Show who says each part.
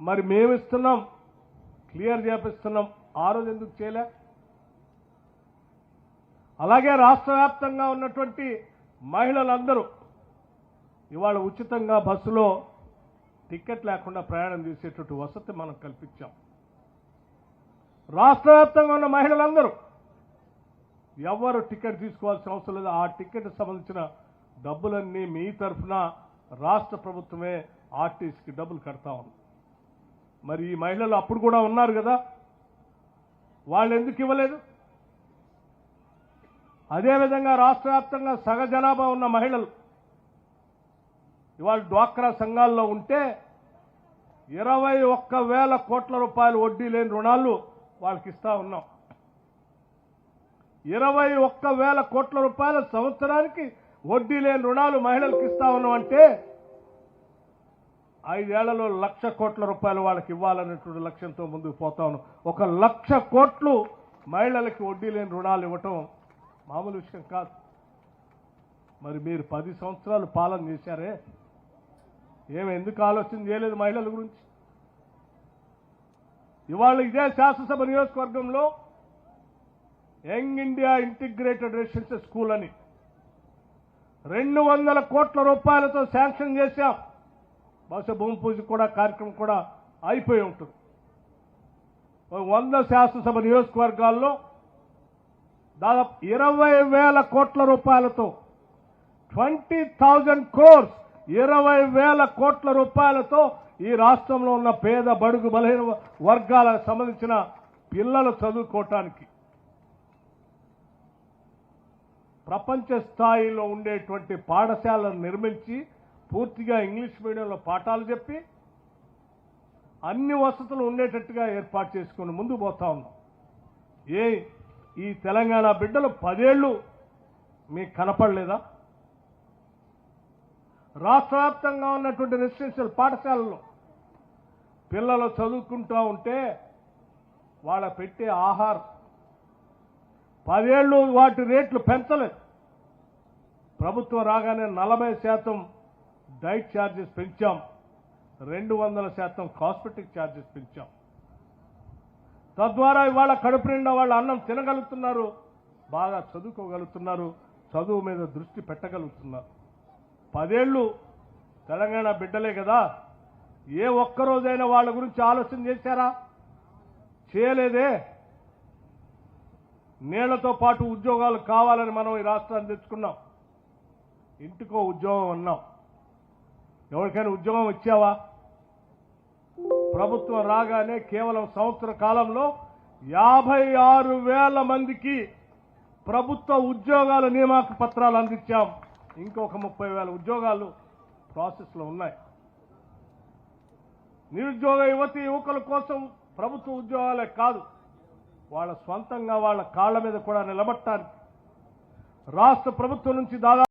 Speaker 1: మరి మేము ఇస్తున్నాం క్లియర్ చేపిస్తున్నాం. ఆ రోజు ఎందుకు చేయలే? అలాగే రాష్ట్ర వ్యాప్తంగా ఉన్నటువంటి మహిళలందరూ ఇవాళ ఉచితంగా బస్సులో టికెట్ లేకుండా ప్రయాణం చేసేటువంటి వసతి మనం కల్పించాం. రాష్ట్ర వ్యాప్తంగా ఉన్న మహిళలందరూ ఎవరు టికెట్ తీసుకోవాల్సిన అవసరం లేదు. ఆ టికెట్ సంబంధించిన డబ్బులన్నీ మీ తరఫున రాష్ట్ర ప్రభుత్వమే ఆర్టీసీకి డబ్బులు కడతా ఉంది. మరి ఈ మహిళలు అప్పుడు కూడా ఉన్నారు కదా? వాళ్ళు ఎందుకు ఇవ్వలేదు? అదేవిధంగా రాష్ట్ర వ్యాప్తంగా సగ జనాభా ఉన్న మహిళలు ఇవాళ డ్వాక్రా సంఘాల్లో ఉంటే ఇరవై ఒక్క వేల కోట్ల రూపాయలు వడ్డీ లేని రుణాలు వాళ్ళకి ఇస్తా ఉన్నాం. ఇరవై ఒక్క వేల కోట్ల రూపాయల సంవత్సరానికి వడ్డీ లేని రుణాలు మహిళలకు ఇస్తా ఉన్నాం అంటే ఐదేళ్ళలో లక్ష కోట్ల రూపాయలు వాళ్ళకి ఇవ్వాలనేటువంటి లక్ష్యంతో ముందుకు పోతా ఒక లక్ష కోట్లు మహిళలకి వడ్డీ లేని రుణాలు ఇవ్వటం మామూలు విషయం కాదు. మరి మీరు పది సంవత్సరాలు పాలన చేశారే? ఏమి ఎందుకు ఆలోచన చేయలేదు మహిళల గురించి? ఇవాళ ఇదే శాసనసభ నియోజకవర్గంలో young India integrated residential school అని రెండు వందల కోట్ల రూపాయలతో శాంక్షన్ చేశాం. బహుశా భూమి పూజ కూడా కార్యక్రమం కూడా అయిపోయి ఉంటుంది. వంద శాసనసభ నియోజకవర్గాల్లో దాదాపు ఇరవై వేల కోట్ల రూపాయలతో ట్వంటీ థౌజండ్ కోర్స్ ఇరవై వేల కోట్ల రూపాయలతో ఈ రాష్ట్రంలో ఉన్న పేద బడుగు బలహీన వర్గాలకు సంబంధించిన పిల్లలు చదువుకోవటానికి ప్రపంచ స్థాయిలో ఉండేటువంటి పాఠశాలను నిర్మించి పూర్తిగా ఇంగ్లీష్ మీడియంలో పాఠాలు చెప్పి అన్ని వసతులు ఉండేటట్టుగా ఏర్పాటు చేసుకుని ముందు పోతా ఉన్నాం. ఏ ఈ తెలంగాణ బిడ్డలు పదేళ్ళు మీకు కనపడలేదా? రాష్ట్ర వ్యాప్తంగా ఉన్నటువంటి రెసిడెన్షియల్ పాఠశాలలో పిల్లలు చదువుకుంటూ ఉంటే వాళ్ళ పెట్టే ఆహారం పదేళ్ళు వాటి రేట్లు పెంచలేదు. ప్రభుత్వం రాగానే నలభై శాతం డైట్ ఛార్జెస్ పెంచాం. రెండు వందల శాతం కాస్మెటిక్ ఛార్జెస్ పెంచాం. తద్వారా ఇవాళ కడుపు నిండా వాళ్ళు అన్నం తినగలుగుతున్నారు బాగా చదువుకోగలుగుతున్నారు చదువు మీద దృష్టి పెట్టగలుగుతున్నారు. పదేళ్ళు తెలంగాణ బిడ్డలే కదా ఏ ఒక్కరోజైనా వాళ్ళ గురించి ఆలోచన చేశారా? చేయలేదే. నీళ్ళతో పాటు ఉద్యోగాలు కావాలని మనం ఈ రాష్ట్రాన్ని తెచ్చుకున్నాం. ఇంటికో ఉద్యోగం అన్నాం. ఎవరికైనా ఉద్యోగం ఇచ్చావా ప్రభుత్వం రాగానే కేవలం సంవత్సర కాలంలో యాభై ఆరు వేల మందికి ప్రభుత్వ ఉద్యోగాల నియామక పత్రాలు అందించాం. ఇంకొక ముప్పై వేల ఉద్యోగాలు ప్రాసెస్లో ఉన్నాయి. నిరుద్యోగ యువతి యువకుల కోసం ప్రభుత్వ ఉద్యోగాలే కాదు వాళ్ళ స్వంతంగా వాళ్ళ కాళ్ళ మీద కూడా నిలబట్టాలి రాష్ట్ర ప్రభుత్వం నుంచి దాదాపు